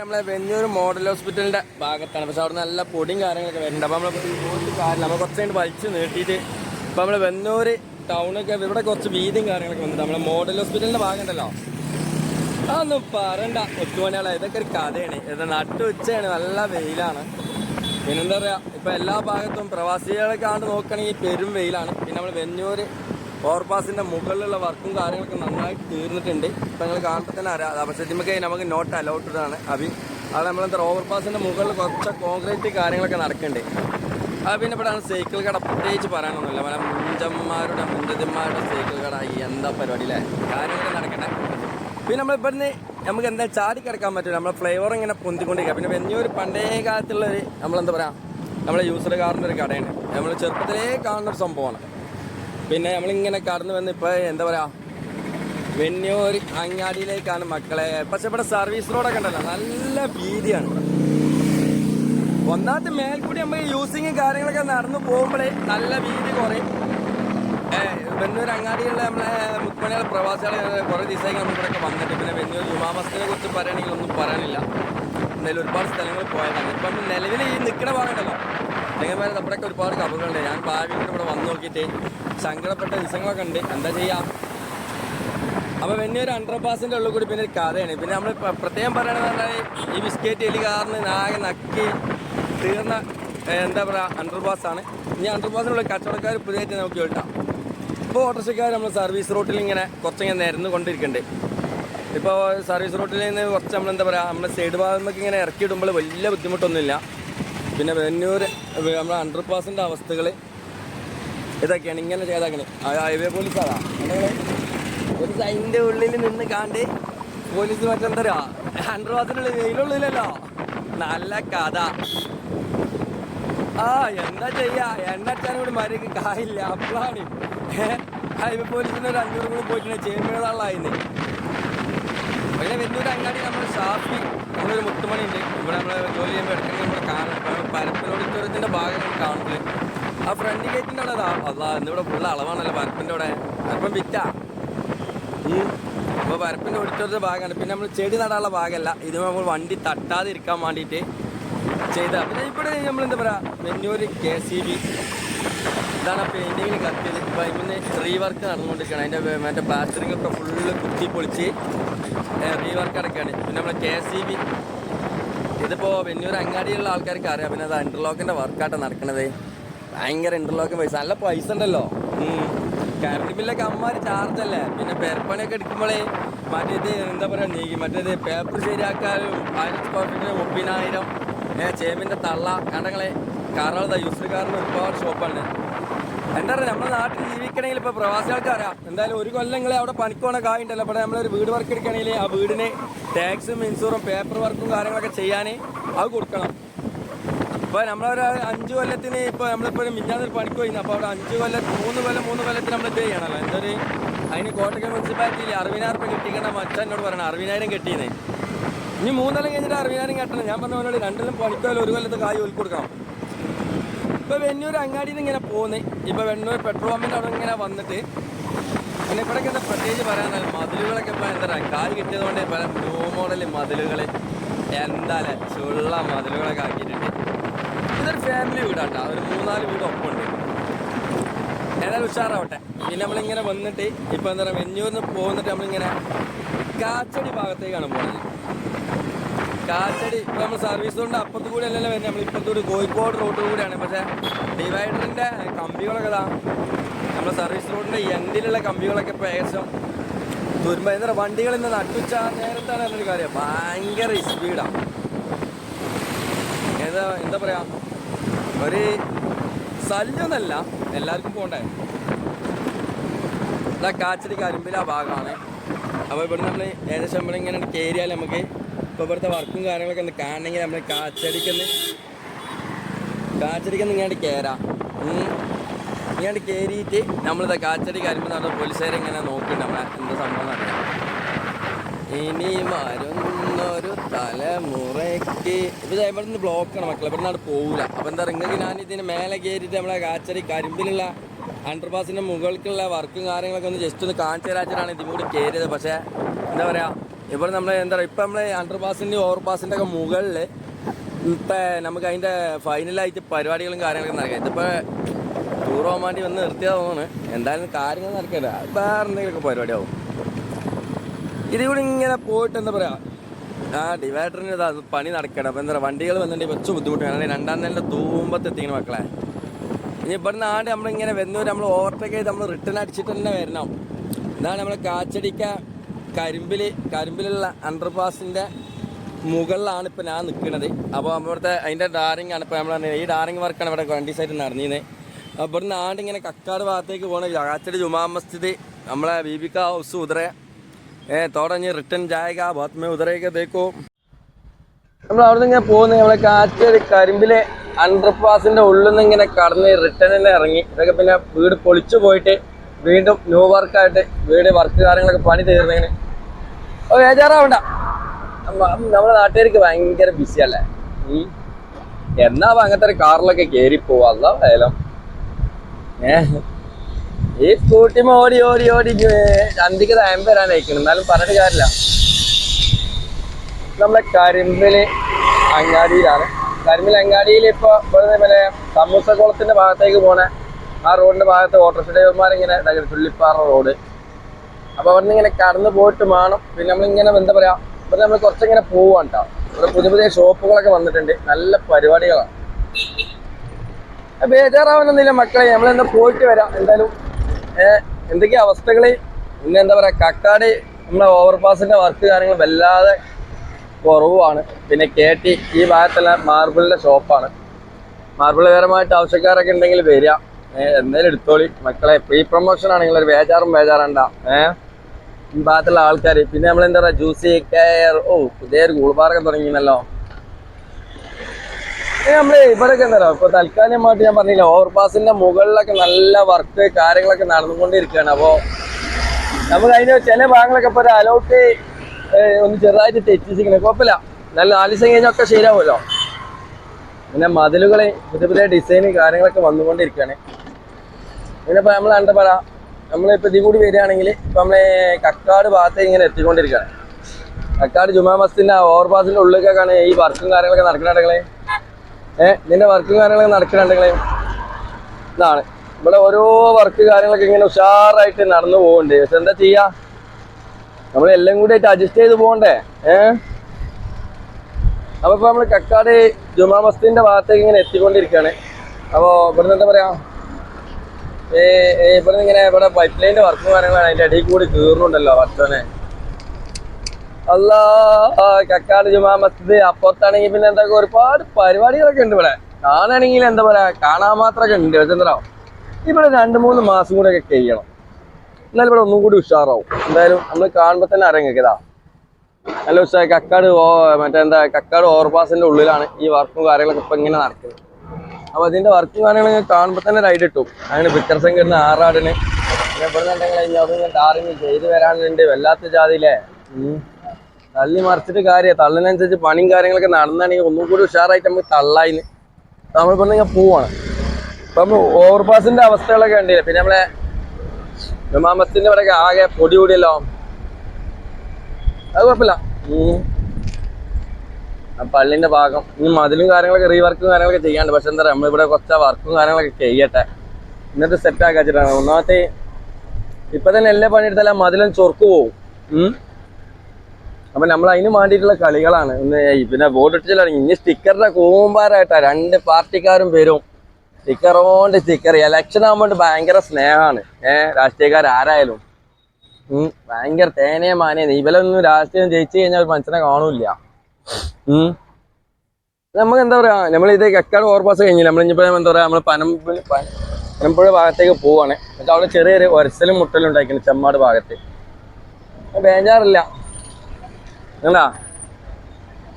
നമ്മളെ വെന്നൂർ മോഡൽ ഹോസ്പിറ്റലിന്റെ ഭാഗത്താണ്. പക്ഷെ അവിടെ നല്ല പൊടിയും കാര്യങ്ങളൊക്കെ വരുന്നുണ്ട്. അപ്പൊ നമ്മളെ കാര്യം നമ്മൾ കുറച്ച് കഴിഞ്ഞ് വലിച്ച് നീട്ടിയിട്ട് ഇപ്പൊ നമ്മൾ വെന്നൂർ ടൗണൊക്കെ ഇവിടെ കുറച്ച് വീതിയും കാര്യങ്ങളൊക്കെ വന്നിട്ട് നമ്മളെ മോഡൽ ഹോസ്പിറ്റലിന്റെ ഭാഗം ഉണ്ടല്ലോ അതൊന്നും പറയണ്ട. ഒത്തുമണിയാളെ ഇതൊക്കെ ഒരു കഥയാണ്. ഇത് നട്ടു ഉച്ചയാണ് നല്ല വെയിലാണ്. പിന്നെന്താ പറയാ ഇപ്പൊ എല്ലാ ഭാഗത്തും പ്രവാസികളെ ആണ്ട് നോക്കുകയാണെങ്കിൽ പെരും വെയിലാണ്. പിന്നെ നമ്മൾ വെന്നൂര് ഓവർപാസിന്റെ മുകളിലുള്ള വർക്കും കാര്യങ്ങളൊക്കെ നന്നായി തീർന്നിട്ടുണ്ട്. ഇപ്പൊ നിങ്ങൾ കാണുമ്പോൾ തന്നെ അറിയാം. നമുക്ക് നോട്ട് അലോട്ടഡ് ആണ് അഭി അത് നമ്മളെന്താ ഓവർപാസിന്റെ മുകളിൽ കുറച്ച് കോൺക്രീറ്റ് കാര്യങ്ങളൊക്കെ നടക്കുന്നുണ്ട് അത് പിന്നെ ഇവിടെ സൈക്കിൾ കട പ്രത്യേകിച്ച് പറയാനൊന്നുമില്ല. പല മുഞ്ചന്മാരുടെ മുഞ്ചന്മാരുടെ സൈക്കിൾ കട എന്താ പരിപാടി അല്ലേ കാര്യങ്ങളൊക്കെ നടക്കട്ടെ. പിന്നെ നമ്മൾ ഇവിടുന്ന് നമുക്ക് എന്താ ചാടി കിടക്കാൻ പറ്റില്ല നമ്മളെ ഫ്ലേവർ ഇങ്ങനെ പൊന്തിക്കൊണ്ടിരിക്കുക പിന്നെ വലിയൊരു പണ്ടേ കാലത്തുള്ളൊരു നമ്മളെന്താ പറയുക നമ്മളെ യൂസർ കാറിന്റെ ഒരു കടയാണ്. നമ്മൾ ചെറുപ്പത്തിലേ കാണുന്ന ഒരു സംഭവമാണ്. പിന്നെ നമ്മളിങ്ങനെ കടന്നു വന്ന് ഇപ്പോൾ എന്താ പറയാ വെന്നൂർ അങ്ങാടിയിലേക്കാണ് മക്കളെ. പക്ഷെ ഇവിടെ സർവീസ് റോഡൊക്കെ ഉണ്ടല്ലോ നല്ല ഭീതിയാണ് ഒന്നാമത്തെ മേൽക്കൂടി നമ്മൾ യൂസിങ് കാര്യങ്ങളൊക്കെ നടന്നു പോകുമ്പോഴേ നല്ല ഭീതി കുറയും. വെന്നൂർ അങ്ങാടിയുള്ള നമ്മളെ മുപ്പണികളെ പ്രവാസികളെ കുറേ ദിവസമായി നമ്മൾ ഇവിടെയൊക്കെ വന്നിട്ട്. പിന്നെ വെന്നൂർ ജുമാമസ്തിനെ കുറിച്ച് പറയുകയാണെങ്കിൽ ഒന്നും പറയാനില്ല. എന്തായാലും ഒരുപാട് സ്ഥലങ്ങൾ പോയതാണ്. ഇപ്പം നിലവിൽ ഈ നിൽക്കണ ഭാഗമുണ്ടല്ലോ അല്ലെങ്കിൽ നമ്മുടെയൊക്കെ ഒരുപാട് കബറുകളുണ്ട്. ഞാൻ ഭാവിയിൽ ഇവിടെ വന്നു നോക്കിയിട്ട് സങ്കടപ്പെട്ട ദിവസങ്ങളൊക്കെ ഉണ്ട്. എന്താ ചെയ്യാം? അപ്പൊ പിന്നെ ഒരു അണ്ടർ പാസിന്റെ ഉള്ളിൽ കൂടി പിന്നെ ഒരു കഥയാണ്. പിന്നെ നമ്മൾ പ്രത്യേകം പറയണെന്ന് പറഞ്ഞാൽ ഈ ബിസ്ക്കറ്റ് എലി കാറിന് നാകെ നക്കി തീർന്ന എന്താ പറയാ അണ്ടർ പാസ് ആണ്. ഇനി അണ്ടർ പാസിനുള്ള കച്ചവടക്കാർ പുതിയതായിട്ട് നമുക്ക് കേട്ടാം ഇപ്പോൾ ഓട്ടോറിക്ഷക്കാർ നമ്മൾ സർവീസ് റൂട്ടിൽ ഇങ്ങനെ കുറച്ചിങ്ങനെ നിരന്ന് കൊണ്ടിരിക്കുന്നുണ്ട് ഇപ്പോൾ സർവീസ് റൂട്ടിൽ നിന്ന് കുറച്ച് നമ്മൾ എന്താ പറയുക നമ്മുടെ സൈഡ് ഭാഗത്തേക്ക് ഇങ്ങനെ ഇറക്കി ഇടുമ്പോൾ വലിയ ബുദ്ധിമുട്ടൊന്നുമില്ല. പിന്നെ വെന്നൂർ നമ്മുടെ അണ്ടർ പാസിന്റെ അവസ്ഥകൾ ഇതൊക്കെയാണ് ഇങ്ങനെ ചെയ്താക്കണേ ഹൈവേ പോലീസ് അതാ കണ്ടോ? ഒരു സൈന്റെ ഉള്ളിൽ നിന്ന് കാണ്ട് പോലീസ് മറ്റെന്തരാ അണ്ടർ പാസിനുള്ളിൽ വെയിലുള്ളിലല്ലോ നല്ല കഥ. ആ എന്താ ചെയ്യാ? എണ്ണച്ചാനും കൂടി മരക്ക് കായില്ല അപ്പോഴാണ് ഹൈവേ പോലീസിന് ഒരു അഞ്ഞൂറ് കൂടി പോയിട്ടുണ്ട്. ചേമ്പേതാളായിന്ന് പിന്നെ വലിയൊരു അങ്ങാടി നമ്മൾ ഷാപ്പി നമ്മളൊരു മുത്തുമണി ഉണ്ട് ഇവിടെ നമ്മൾ ജോലി ചെയ്യുമ്പോൾ ഇടയ്ക്ക് നമ്മൾ കാണും. പരപ്പൻ ഓഡിറ്റോറിയത്തിന്റെ ഭാഗം നമ്മൾ കാണുമ്പോൾ ആ ഫ്രണ്ട് ഗേറ്റിന്റെ അവിടെ അതാ അതാ ഇന്നിവിടെ ഫുള്ള് അളവാണല്ലോ പരപ്പിന്റെ അവിടെ. പരപ്പം വിറ്റാ. അപ്പോൾ പരപ്പിന്റെ ഓഡിറ്റോറിയത്തിന്റെ ഭാഗമാണ് പിന്നെ നമ്മൾ ചെടി നടാനുള്ള ഭാഗമല്ല ഇത് നമ്മൾ വണ്ടി തട്ടാതിരിക്കാൻ വേണ്ടിയിട്ട് ചെയ്ത പിന്നെ ഇവിടെ നമ്മൾ എന്താ പറയുക വെന്നൂര് കെ സി ബി. ഇതാണ് പെയിന്റിങ്ങിന് കത്തിയത്. ഇപ്പം ഇങ്ങനെ റീവർക്ക് നടന്നുകൊണ്ടിരിക്കുകയാണ്. അതിന്റെ മറ്റേ പ്ലാസ്റ്ററിംഗ് ഒക്കെ ഫുള്ള് കുത്തി പൊളിച്ച് റീ റീവർക്ക് അടക്കാണ് പിന്നെ നമ്മളെ കെ സി ബി. ഇതിപ്പോൾ വെന്നൂർ അങ്ങാടിയുള്ള ആൾക്കാർക്ക് അറിയാം പിന്നെ അത് അണ്ടർലോക്കിന്റെ വർക്കായിട്ടാണ് നടക്കണത്. ഭയങ്കര ഇന്റർലോക്കിങ് പൈസ. നല്ല പൈസ ഉണ്ടല്ലോ. കറണ്ട് ബില്ലൊക്കെ അമ്മമാര് ചാർജ് അല്ലേ? പിന്നെ പെരപ്പണിയൊക്കെ എടുക്കുമ്പോഴേ മറ്റേത് എന്താ പറയുക നീ മറ്റേത് പേപ്പർ ശരിയാക്കാനും ആയിരം സ്ക്വയർ ഫീറ്റിന് മുപ്പതിനായിരം. ചേമ്പിന്റെ തള്ള. കണ്ടങ്ങളെ കാറുകൾ യൂസർ കാറിന് ഒരുപാട് ഷോപ്പാണ് എന്താ പറയുക നമ്മുടെ നാട്ടിൽ ജീവിക്കണമെങ്കിൽ ഇപ്പോൾ പ്രവാസികൾക്ക് അറിയാം. എന്തായാലും ഒരു കൊല്ലം നിങ്ങൾ അവിടെ പണിക്ക് പോണ കായുണ്ടല്ലോ അപ്പോൾ നമ്മളൊരു വീട് വർക്ക് എടുക്കണമെങ്കിൽ ആ വീടിന് ടാക്സും ഇൻഷുറും പേപ്പർ വർക്കും കാര്യങ്ങളൊക്കെ ചെയ്യാൻ അത് കൊടുക്കണം. ഇപ്പോൾ നമ്മളൊരു അഞ്ച് കൊല്ലത്തിന് ഇപ്പോൾ നമ്മളിപ്പോൾ മിഞ്ഞാന്നൊരു പണിക്ക് പോയിരുന്നു അപ്പോൾ അവിടെ അഞ്ച് കൊല്ലം മൂന്ന് കൊല്ലം മൂന്ന് കൊല്ലത്തിന് നമ്മൾ ഇത് ചെയ്യണമല്ലോ എന്തൊരു അതിന് കോട്ടയം മുനിസിപ്പാലിറ്റിയിൽ അറുപതിനായിരം രൂപ കിട്ടിക്കണ മച്ചാൻ എന്നോട് പറയണം അറുപതിനായിരം കെട്ടിയെന്നേ ഇനി മൂന്നെല്ലാം കഴിഞ്ഞിട്ട് അറുപതിനായിരം കെട്ടണം. ഞാൻ പറഞ്ഞ പോലെ രണ്ടിലും പണിക്കോലും ഒരു കൊല്ലത്ത് കായ് ഒലി കൊടുക്കണം. ഇപ്പൊ വെണ്ണൂർ അങ്ങാടിയിൽ നിന്ന് ഇങ്ങനെ പോകുന്നത് ഇപ്പൊ വെണ്ണൂർ പെട്രോൾ പമ്പിന്റെ അവിടെ ഇങ്ങനെ വന്നിട്ട് പിന്നെ ഇവിടെ എന്താ പ്രത്യേകിച്ച് പറയാനല്ല. മതിലുകളൊക്കെ ഇപ്പൊ എന്താ പറയാ കായ് കിട്ടിയത് കൊണ്ട് പല ന്യൂ മോഡൽ മതിലുകൾ എന്താ ചുള്ള മതിലുകളൊക്കെ ആക്കിയിട്ടുണ്ട്. ഇതൊരു ഫാമിലി വീടാട്ടാ. ഒരു മൂന്നാൽ വീട് ഒപ്പമുണ്ട്. ഏതായാലും ഉഷാറാവട്ടെ. പിന്നെ നമ്മളിങ്ങനെ വന്നിട്ട് ഇപ്പൊ എന്താ പറയുക വെന്നൂരിന്ന് പോകുന്നിട്ട് നമ്മളിങ്ങനെ കാച്ചടി ഭാഗത്തേക്കാണ് പോകുന്നത് കാച്ചടി ഇപ്പൊ നമ്മൾ സർവീസ് കൊണ്ട് അപ്പുറത്ത് കൂടി അല്ലല്ലോ വരുന്നത്. നമ്മൾ ഇപ്പത്തൂടി കൂടി കോഴിക്കോട് റോഡ് കൂടിയാണ്. പക്ഷെ ഡിവൈഡറിന്റെ കമ്പികളൊക്കെ ഇതാ നമ്മുടെ സർവീസ് റോഡിന്റെ എൻഡിലുള്ള കമ്പികളൊക്കെ ഇപ്പൊ ഏകദേശം തുരുമ്പ. എന്താ പറയുക വണ്ടികൾ ഇന്ന് നട്ടുച്ച നേരത്താണ് എന്നൊരു കാര്യം. ഭയങ്കര സ്പീഡാണ് എന്താ എന്താ പറയാ? ഒരു ശല്യമൊന്നല്ല എല്ലാവർക്കും പോകണ്ടേ ഇതാ കാച്ചടി കരിമ്പില ഭാഗമാണ്. അപ്പോൾ ഇവിടെ നമ്മൾ ഏകദേശം നമ്മളിങ്ങനെ കയറിയാൽ നമുക്ക് ഇപ്പോൾ ഇവിടുത്തെ വർക്കും കാര്യങ്ങളൊക്കെ ഒന്ന് കാണണമെങ്കിൽ നമ്മൾ കാച്ചടിക്കൊന്ന് കാച്ചടിക്കൊന്ന് ഇങ്ങോട്ട് കയറാം ഇങ്ങോട്ട് കയറിയിട്ട് നമ്മളിതാ കാച്ചടി കരിമ്പ് നടന്ന പോലീസുകാരെ ഇങ്ങനെ നോക്കിയിട്ട് നമ്മളെ എന്താ സംഭവം അറിയാം. ഇനി വരുന്നൊരു തലമുറയ്ക്ക് ഇപ്പൊ ഇവിടെ നിന്ന് ബ്ലോക്കാണ് മക്കളെ. ഇവിടെ നിന്നാണ് പോകില്ല അപ്പോൾ എന്താ നിങ്ങൾക്ക് ഞാൻ ഇതിന് മേലെ കയറിയിട്ട് നമ്മളെ കാച്ചറി കരിമ്പിലുള്ള അണ്ടർപാസിന്റെ മുകൾക്കുള്ള വർക്കും കാര്യങ്ങളൊക്കെ ഒന്ന് ജസ്റ്റ് ഒന്ന് കാണിച്ചു തരാച്ചിട്ടാണ് ഇതും കൂടി കയറിയത് പക്ഷേ എന്താ പറയാ ഇവിടെ നമ്മൾ എന്താ പറയുക ഇപ്പം നമ്മൾ അണ്ടർപാസിന്റെ ഓവർപാസിന്റെ ഒക്കെ മുകളിൽ ഇപ്പം നമുക്ക് അതിന്റെ ഫൈനലായിട്ട് പരിപാടികളും കാര്യങ്ങളൊക്കെ നടക്കാം ഇതിപ്പോൾ ടൂർ പോകാൻ വേണ്ടി വന്ന് നിർത്തിയാ തോന്നുന്നു. എന്തായാലും കാര്യങ്ങൾ നടക്കണ്ട വേറെ എന്തെങ്കിലുമൊക്കെ പരിപാടിയാവും. ഇതിലൂടെ ഇങ്ങനെ പോയിട്ട് എന്താ പറയുക ആ ഡിവൈഡറിന് ഇതാ പണി നടക്കണം. അപ്പം എന്താ വണ്ടികൾ വന്നിട്ട് കുറച്ച് ബുദ്ധിമുട്ടാണ്. രണ്ടാം നില തൂമ്പത്ത് എത്തിക്കണം മക്കളെ. ഇനി ഇവിടുന്ന് ആണ്ട് നമ്മളിങ്ങനെ വന്നു നമ്മൾ ഓവർടേക്ക് ചെയ്ത് നമ്മൾ റിട്ടേൺ അടിച്ചിട്ട് തന്നെ വരണം. എന്നാണ് നമ്മൾ കാച്ചടിക്ക കരിമ്പിൽ കരിമ്പിലുള്ള അണ്ടർപാസിന്റെ മുകളിലാണ് ഇപ്പോൾ ഞാൻ നിൽക്കുന്നത് അപ്പോൾ അവിടുത്തെ അതിന്റെ ഡാറിങ് ആണ് ഇപ്പോൾ നമ്മൾ ഈ ഡാറിങ് വർക്കാണ് ഇവിടെ വണ്ടി സൈഡിൽ നടന്നിരുന്നത്. അപ്പോൾ ഇവിടുന്ന് ആണ്ട് ഇങ്ങനെ കക്കാട് ഭാഗത്തേക്ക് പോകണ കാച്ചടി ജുമാ മസ്ജിദ് നമ്മളെ ബീബിക്ക ഹൗസ് ഉദര ഏ തോടഞ്ഞ് റിട്ടേൺ ജായക ബാത്ത് മേ ഉദരയൊക്കെ തേക്കോ. നമ്മൾ അവിടെ നിന്ന് ഇങ്ങനെ പോകുന്നത് നമ്മളെ കാറ്റ് കരിമ്പിലെ അണ്ടർപാസിന്റെ ഉള്ളിൽ നിന്ന് ഇങ്ങനെ കടന്ന് റിട്ടേണിൽ ഇറങ്ങി. ഇതൊക്കെ പിന്നെ വീട് പൊളിച്ചു പോയിട്ട് വീണ്ടും ന്യൂ വർക്കായിട്ട് വീട് വർക്ക് കാര്യങ്ങളൊക്കെ പണി തീർന്നിങ്ങനെ ഓ ഏജാറാവണ്ട. നമ്മുടെ നാട്ടുകാർക്ക് ഭയങ്കര ബിസി അല്ലേ? ഈ എന്നാ അങ്ങനത്തെ ഒരു കാറിലൊക്കെ കയറി പോവാ. അല്ല ഏലം. ഏ ഈ സ്കൂട്ടി ഓടി ഓടി ഓടി ചന്തിക്ക് തയം വരാൻ അയക്കണം എന്നാലും പറഞ്ഞിട്ട് കാര്യമില്ല. നമ്മളെ കരിമ്പിൽ അങ്ങാടിയിലാണ്. കരിമ്പിൽ അങ്ങാടിയിൽ ഇപ്പൊ പിന്നെ സമൂസ ഭാഗത്തേക്ക് പോണ ആ റോഡിന്റെ ഭാഗത്ത് ഓട്ടോറിക്ഷ ഡ്രൈവർമാരിങ്ങനെ ചുള്ളിപ്പാറ റോഡ് അപ്പൊ അവിടെ ഇങ്ങനെ കടന്നു പോയിട്ട് വേണം. പിന്നെ നമ്മളിങ്ങനെ എന്താ പറയാ ഇവിടെ നമ്മൾ കുറച്ചിങ്ങനെ പോവാണ് കേട്ടോ ഇവിടെ പുതിയ പുതിയ ഷോപ്പുകളൊക്കെ വന്നിട്ടുണ്ട്. നല്ല പരിപാടികളാണ് ബേജാറാവുന്നില്ല മക്കളെ. നമ്മളെന്താ പോയിട്ട് വരാം. എന്തായാലും എന്തൊക്കെയാ അവസ്ഥകൾ പിന്നെ എന്താ പറയാ കക്കാട് നമ്മളെ ഓവർപാസിന്റെ വർക്ക് കാര്യങ്ങൾ വല്ലാതെ കുറവുമാണ്. പിന്നെ കെ ടി ഈ ഭാഗത്തെല്ലാം മാർബിളിന്റെ ഷോപ്പാണ് മാർബിൾ പരമായിട്ട് ആവശ്യക്കാരൊക്കെ ഉണ്ടെങ്കിൽ വരിക. എന്തായാലും എടുത്തോളി. മക്കളെ പ്രീ പ്രൊമോഷൻ ആണെങ്കിൽ ഒരു ബേജാറും ബേജാറണ്ട. ഏഹ് ഈ ഭാഗത്തുള്ള ആൾക്കാർ പിന്നെ നമ്മൾ എന്താ പറയുക ജ്യൂസി കെയർ ഓ പുതിയൊരു കൂൾബാറൊക്കെ തുടങ്ങിയല്ലോ നമ്മൾ ഇവിടെയൊക്കെ എന്താ ഇപ്പൊ തൽക്കാലമായിട്ട് ഞാൻ പറഞ്ഞില്ല ഓവർപാസിന്റെ മുകളിലൊക്കെ നല്ല വർക്ക് കാര്യങ്ങളൊക്കെ നടന്നുകൊണ്ടിരിക്കുകയാണ്. അപ്പോ നമുക്ക് അതിന് ചില ഭാഗങ്ങളൊക്കെ ഇപ്പൊ അലോട്ട് ഒന്ന് ചെറുതായിട്ട് തെറ്റിച്ചിരിക്കണേ. കുഴപ്പമില്ല. നല്ല നാല് ദിവസം കഴിഞ്ഞൊക്കെ ശരിയാവുമല്ലോ. പിന്നെ മതിലുകൾ പുതിയ പുതിയ ഡിസൈനും കാര്യങ്ങളൊക്കെ വന്നുകൊണ്ടിരിക്കുകയാണ്. പിന്നെ നമ്മൾ എന്താ പറയാ നമ്മളിപ്പോ ഇതിൽ കൂടി വരികയാണെങ്കിൽ ഇപ്പൊ നമ്മളെ കക്കാട് ഭാഗത്തേക്ക് ഇങ്ങനെ എത്തിക്കൊണ്ടിരിക്കുകയാണ്. കക്കാട് ജുമാ മസ്തിന്റെ ഓവർപാസിന്റെ ഉള്ളിലേക്കാണ് ഈ വർക്കും കാര്യങ്ങളൊക്കെ നടക്കുന്നുണ്ടെങ്കിലേ ഏഹ് ഇതിന്റെ വർക്ക് കാര്യങ്ങളൊക്കെ നടക്കുന്നുണ്ടെങ്കിലേ ഇതാണ്. ഇവിടെ ഓരോ വർക്ക് കാര്യങ്ങളൊക്കെ ഇങ്ങനെ ഉഷാറായിട്ട് നടന്നു പോകണ്ടേ പക്ഷെ എന്താ ചെയ്യാ? നമ്മൾ എല്ലാം കൂടി ആയിട്ട് അഡ്ജസ്റ്റ് ചെയ്ത് പോകണ്ടേ? ഏഹ് അപ്പൊ ഇപ്പൊ നമ്മൾ കക്കാട് ജുമാ മസ്തിന്റെ ഭാഗത്തേക്ക് ഇങ്ങനെ എത്തിക്കൊണ്ടിരിക്കുകയാണ്. അപ്പോ ഇവിടുന്ന് എന്താ പറയാ? ഇവിടുന്ന് ഇങ്ങനെ ഇവിടെ പൈപ്പ് ലൈനിന്റെ വർക്കും കാര്യങ്ങളാണ് അതിന്റെ ഇടയിൽ കൂടി കീറുന്നുണ്ടല്ലോ വർഷനെ അല്ലാ കക്കാട് ജുമാ മസ്ജിദ്. അപ്പുറത്താണെങ്കിൽ പിന്നെ എന്താ ഒരുപാട് പരിപാടികളൊക്കെ ഉണ്ട് ഇവിടെ. കാണാണെങ്കിൽ എന്താ പറയാ കാണാൻ മാത്രമൊക്കെ ഉണ്ട്. ചന്ദ്രാവും ഇവിടെ രണ്ട് മൂന്ന് മാസം കൂടെ ഒക്കെ കഴിയണം. എന്നാലും ഇവിടെ ഒന്നും കൂടി ഉഷാറാവും. എന്തായാലും നമ്മൾ കാണുമ്പോൾ തന്നെ അറിയാം. കേൾക്കതാ നല്ല ഉഷാറായി. കക്കാട് ഓ മറ്റേ എന്താ കക്കാട് ഓവർപാസിന്റെ ഉള്ളിലാണ് ഈ വർക്കും കാര്യങ്ങളൊക്കെ ഇപ്പൊ ഇങ്ങനെ നടക്കുന്നത്. അപ്പൊ അതിന്റെ വർക്കും കാര്യങ്ങളൊക്കെ കാണുമ്പോൾ തന്നെ റൈഡ് കിട്ടും. അങ്ങനെ പിക്ചർ സംഘടന ആറാടിന്. പിന്നെ ഇവിടെ നിന്നുണ്ടെങ്കിൽ അതൊന്നും ടാറിങ് ചെയ്ത് വരാനുണ്ട്. വല്ലാത്ത ജാതിയില്ലേ? ഉം. തള്ളി മറിച്ചിട്ട് കാര്യം. തള്ളിനനുസരിച്ച് പണിയും കാര്യങ്ങളൊക്കെ നടന്നാണെങ്കിൽ ഒന്നും കൂടി ഉഷാറായിട്ട് നമുക്ക് തള്ളായിന്. നമ്മളിപ്പോ ഞാൻ പോവാണ്. ഇപ്പൊ നമ്മൾ ഓവർപാസിന്റെ അവസ്ഥകളൊക്കെ ഉണ്ടല്ലേ പിന്നെ നമ്മളെ ജമാമത്തിന്റെ ഇവിടെ ആകെ പൊടി കൂടിയല്ലോ. അത് കുഴപ്പമില്ല. പള്ളിന്റെ ഭാഗം. ഇനി മതിലും കാര്യങ്ങളൊക്കെ റീവർക്കും കാര്യങ്ങളൊക്കെ ചെയ്യാണ്ട് പക്ഷെ എന്താ പറയാ നമ്മളിവിടെ കുറച്ച് വർക്കും കാര്യങ്ങളൊക്കെ ചെയ്യട്ടെ. എന്നിട്ട് സെറ്റ് ആക്കി വെച്ചിട്ടാണ് ഒന്നാമത്തെ ഇപ്പൊ തന്നെ എല്ലാ പണിയെടുത്താലും മതിലും ചൊർക്ക് പോവും. അപ്പൊ നമ്മൾ അതിന് വേണ്ടിയിട്ടുള്ള കളികളാണ്. ഇന്ന് പിന്നെ ബോർഡ് ഇട്ടില്ല ഇനി സ്റ്റിക്കറിന്റെ കൂമ്പാരായിട്ടാ രണ്ട് പാർട്ടിക്കാരും വരും. സ്റ്റിക്കറോണ്ട് സ്റ്റിക്കർ ഇലക്ഷൻ ആകുമ്പോൾ ഭയങ്കര സ്നേഹമാണ് ഏഹ് രാഷ്ട്രീയക്കാർ ആരായാലും. ഭയങ്കര തേനേ മാനേ ഇവലൊന്നും രാഷ്ട്രീയം ജയിച്ചു കഴിഞ്ഞാൽ ഒരു മനുഷ്യനെ കാണൂല നമുക്ക് എന്താ പറയാ നമ്മൾ ഇത് കക്കാട് കഴിഞ്ഞില്ല നമ്മൾ ഇനിയിപ്പോ എന്താ പറയാ നമ്മൾ പനം പനമ്പുഴ ഭാഗത്തേക്ക് പോവാണ്. എന്നിട്ട് അവിടെ ചെറിയൊരു ഒരസലും മുട്ടലും ഉണ്ടാക്കി ചെമ്മാട് ഭാഗത്ത്. ബേജാറില്ല. എന്താ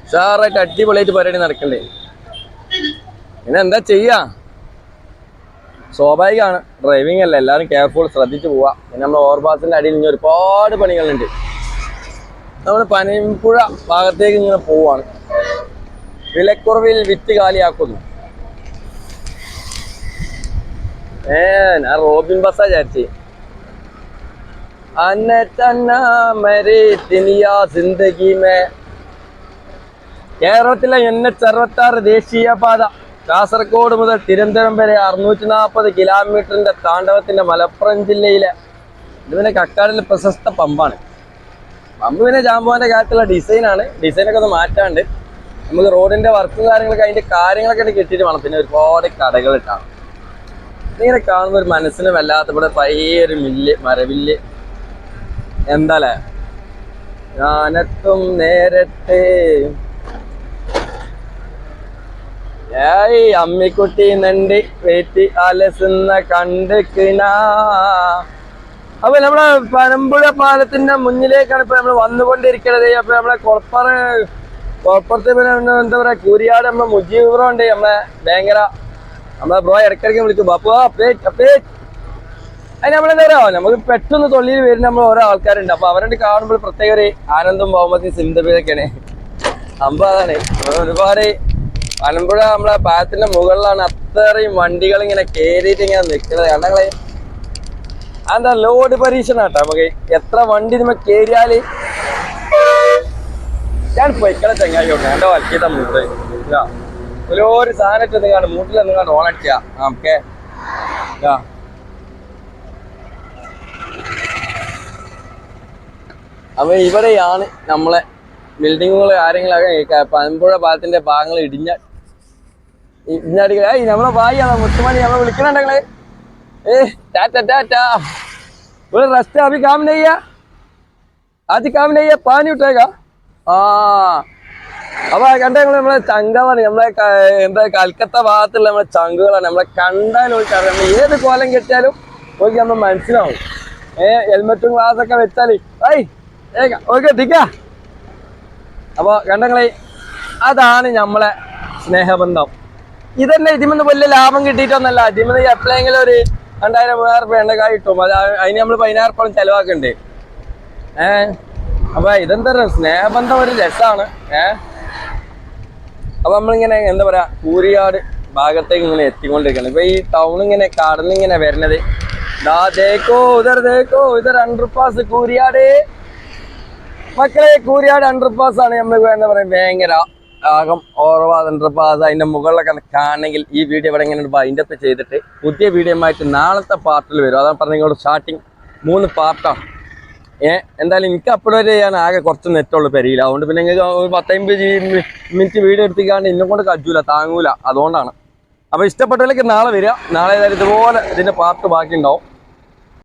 ഉഷാറായിട്ട് അടിപൊളിയായിട്ട് പരിപാടി നടക്കണ്ടേ? പിന്നെ എന്താ ചെയ്യാ? സ്വാഭാവികമാണ് ഡ്രൈവിംഗ് അല്ല എല്ലാവരും കെയർഫുൾ ശ്രദ്ധിച്ച് പോവാ. പിന്നെ നമ്മൾ ഓവർപാസിന്റെ അടിയിൽ ഇനി ഒരുപാട് പണികളുണ്ട്. നമ്മൾ പനിമ്പുഴ ഭാഗത്തേക്ക് ഇങ്ങനെ പോവാണ്. വിലക്കുറവിൽ വിറ്റ് കാലിയാക്കുന്നു. ഏ ഞാൻ റോബിൻ ബസ്സാ വിചാരിച്ചേ. കേരളത്തിലെ എൻ എച്ച് അറുപത്തി ആറ് ദേശീയപാത കാസർഗോഡ് മുതൽ തിരുവനന്തപുരം വരെ അറുന്നൂറ്റി നാൽപ്പത് കിലോമീറ്ററിന്റെ താണ്ഡവത്തിന്റെ മലപ്പുറം ജില്ലയിലെ ഇത് കക്കാടിലെ പ്രശസ്ത പമ്പാണ്. പമ്പ് പിന്നെ ജാമ്പുവാന്റെ കാര്യത്തിലുള്ള ഡിസൈനാണ് ഡിസൈനൊക്കെ ഒന്ന് മാറ്റാണ്ട് നമുക്ക് റോഡിന്റെ വർക്കും കാര്യങ്ങളൊക്കെ അതിന്റെ കാര്യങ്ങളൊക്കെ കിട്ടിയിട്ട് വേണം. പിന്നെ ഒരുപാട് കടകൾ ഇട്ടാണ് ഇങ്ങനെ കാണുന്ന ഒരു മനസ്സിന് വല്ലാത്ത ഇവിടെ പയ്യൊരു മില്ല് മരവില്ല് എന്താലേ? ഞാനെത്തും നേരത്തെ. ഏയ് അമ്മിക്കുട്ടി നണ്ടി വേറ്റി അലസുന്ന കണ്ടിക്കിനാ അപ്പൊ നമ്മളെ പനമ്പുഴ പാലത്തിന്റെ മുന്നിലേക്കാണ് ഇപ്പൊ നമ്മൾ വന്നുകൊണ്ടിരിക്കണത്. അപ്പൊ നമ്മളെ കൊളപ്പറ കൊളപ്പുറത്ത് പിന്നെ എന്താ പറയാ കൂരിയാട് നമ്മളെ മുജീബ് ബ്രോ ഉണ്ട് നമ്മളെ ഭയങ്കര. നമ്മളെ ബ്രോ ഇടയ്ക്കിടയ്ക്ക് വിളിക്കും. ബാപ്പു അപ്ഡേറ്റ് അപ്ഡേറ്റ് അതിന് നമ്മളെന്താ പറയാ നമുക്ക് പെട്ടെന്ന് തൊള്ളിയിൽ വരുന്ന നമ്മൾ ഓരോ ആൾക്കാരുണ്ട്. അപ്പൊ അവരുടെ കാണുമ്പോൾ പ്രത്യേക ഒരു ആനന്ദം ബഹുമതി സിന്ധുബിയൊക്കെയാണ് അമ്പ അതാണ്. ഒരുപാട് മലമ്പുഴ നമ്മളെ പാലത്തിന്റെ മുകളിലാണ് അത്രയും വണ്ടികൾ ഇങ്ങനെ കേറിയിട്ട് ഇങ്ങനെ നിൽക്കുന്നത്. കണ്ടങ്ങളെ അതെന്താ ലോഡ് പരീക്ഷണാട്ടോ നമുക്ക് എത്ര വണ്ടി നമ്മൾ കേറിയാൽ ഞാൻ പൊയ്ക്കളെ ചങ്ങായി ഉണ്ട്. എന്റെ വലക്കിയത മൂട്ട് ഓരോ ഒരു ഒരു സാധനത്തെ നിങ്ങാണ്ട് മൂട്ടിൽ നിങ്ങാണ്ട് ഓണടിക്കുക ഓക്കെ. അപ്പോൾ ഇവിടെയാണ് നമ്മളെ ബിൽഡിങ്ങുകൾ കാര്യങ്ങളൊക്കെ പമ്പുഴ പാലത്തിന്റെ ഭാഗങ്ങൾ ഇടിഞ്ഞ ഇടിഞ്ഞടിക്കുക ഏയ് നമ്മളെ ഭായിയാണ് മുത്തുമണി നമ്മളെ വിളിക്കണുണ്ടെങ്കിൽ ഏ ടാറ്റ ടാറ്റ. ഇവിടെ റെസ്റ്റ് അഭി കാമിന് ചെയ്യ ആദ്യം കാമിന് ചെയ്യ പാനി വിട്ടേക്ക. ആ. അപ്പൊ കണ്ടെങ്കിൽ നമ്മളെ ചങ്കമാണ് നമ്മളെ എന്താ കൽക്കത്ത ഭാഗത്തുള്ള നമ്മളെ ചങ്കുകളാണ്. നമ്മളെ കണ്ടാൽ ഒഴിച്ചറിയാം നമ്മൾ ഏത് കോലം കെട്ടിയാലും പോയി നമ്മൾ മനസ്സിലാവും. ഏഹ് ഹെൽമെറ്റും ഗ്ലാസ് ഒക്കെ വെച്ചാൽ ഐ ഓക്കെ തിക്ക അപ്പോൾ കണ്ടങ്ങളെ അതാണ് നമ്മളെ സ്നേഹബന്ധം. ഇതന്നെ ഇതിമെന്ന് വലിയ ലാഭം കിട്ടിയിട്ടൊന്നല്ല. ഇതിമെന്ന് എപ്പോഴെങ്കിലും ഒരു രണ്ടായിരം മൂവായിരം രൂപ എണ്ണ കായ് കിട്ടും. അത് അതിന് നമ്മൾ പതിനായിരം പണം ചെലവാക്കണ്ടേ. ഏ? അപ്പൊ ഇതെന്താ സ്നേഹബന്ധം ഒരു രസമാണ് ഏ? അപ്പൊ നമ്മളിങ്ങനെ എന്താ പറയാ കൂരിയാട് ഭാഗത്തേക്ക് ഇങ്ങനെ എത്തിക്കൊണ്ടിരിക്കണം ഇപ്പൊ ഈ ടൗൺ ഇങ്ങനെ കടന്നിങ്ങനെ വരുന്നത് ദാ ദേക്കോ ഉദർ ദേക്കോ ഉദർ അണ്ടർപാസ് കൂരിയാട് മക്കളെ കൂരിയാട് അണ്ടർപാസ് ആണ് നമ്മൾ എന്താ പറയാ ഭയങ്കര ആകം ഓർവാദ് അണ്ടർപാസ് അതിന്റെ മുകളിലൊക്കെ കാണണമെങ്കിൽ ഈ വീഡിയോ ഇവിടെ ഇങ്ങനെ അതിന്റെ അപ്പ് ചെയ്തിട്ട് പുതിയ വീഡിയോ ആയിട്ട് നാളത്തെ പാർട്ടിൽ വരും. അതാണ് പറഞ്ഞ സ്റ്റാർട്ടിങ് മൂന്ന് പാർട്ടാണ് ഏ എന്തായാലും എനിക്ക് അപ്ലോഡ് ചെയ്യാൻ ആകെ കുറച്ച് നെറ്റുള്ളൂ പെരിയില്ല അതുകൊണ്ട് പിന്നെ നിങ്ങൾക്ക് പത്തമ്പത് മിനിറ്റ് വീഡിയോ എടുത്തിക്കാണ്ട് ഇന്നും കൊണ്ട് കജൂല താങ്ങൂല. അതുകൊണ്ടാണ്. അപ്പോൾ ഇഷ്ടപ്പെട്ടവരിലേക്ക് നാളെ വരിക. നാളെ ഏതായാലും ഇതുപോലെ ഇതിന്റെ പാർട്ട് ബാക്കി ഉണ്ടാവും